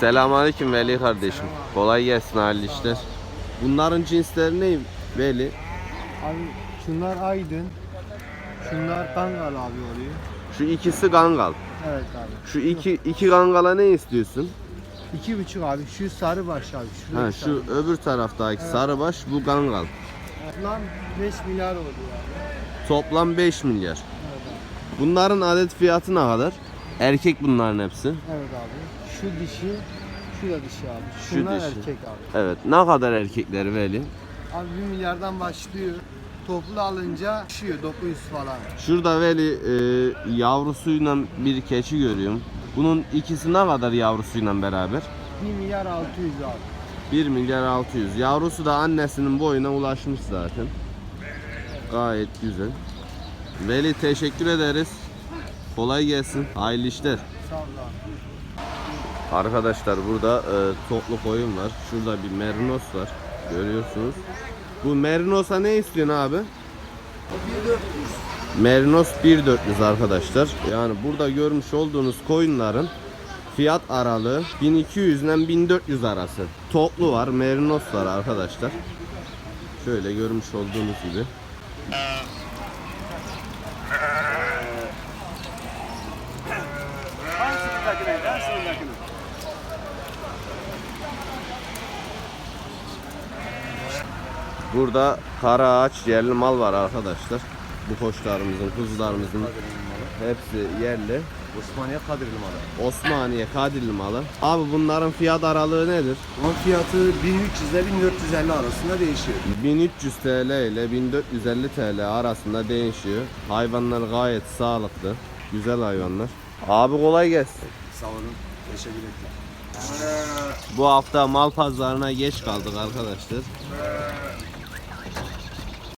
Selamünaleyküm Veli kardeşim. Kolay gelsin hayırlı işler. Bunların cinsleri ne Veli? Abi şunlar Aydın. Şunlar Kangal abi oluyor. Şu ikisi gangal. Evet abi. Şu iki iki gangala ne istiyorsun? İki buçuk abi. Şu sarı baş abi. Şurada Ha şu öbür taraftaki sarıbaş bu gangal. Lan 5 milyar oldu abi. Toplam 5 milyar. Evet abi. Bunların adet fiyatı ne kadar? Erkek bunların hepsi. Evet abi. Şu dişi, şu da dişi abi. Şu Şunlar dişi. erkek abi. Evet. Ne kadar erkekleri Veli? Abi 1 milyardan başlıyor. Toplu alınca düşüyor 900 falan. Şurada Veli e, yavrusuyla bir keçi görüyorum. Bunun ikisi ne kadar yavrusuyla beraber? 1 milyar 600 abi. 1 milyar 600. Yavrusu da annesinin boyuna ulaşmış zaten. Gayet güzel. Veli teşekkür ederiz. Kolay gelsin. Hayırlı işler. Sağ. Arkadaşlar burada e, toplu koyun var. Şurada bir merinos var. Görüyorsunuz. Bu merinosa ne istiyorsun abi? Merinos 1400 arkadaşlar. Yani burada görmüş olduğunuz koyunların fiyat aralığı 1200 ile 1400 arası. Toplu var, merinos var arkadaşlar. Şöyle görmüş olduğunuz gibi. Burada kara ağaç yerli mal var arkadaşlar. Bu koçlarımızın, kuzularımızın hepsi yerli. Osmaniye Kadirli malı. Osmaniye Kadirli malı. Abi bunların fiyat aralığı nedir? Bunun fiyatı 1300 ile 1450 arasında değişiyor. 1300 TL ile 1450 TL arasında değişiyor. Hayvanlar gayet sağlıklı. Güzel hayvanlar. Abi kolay gelsin. Sağ olun. Teşekkür ederim. Bu hafta mal pazarına geç kaldık arkadaşlar.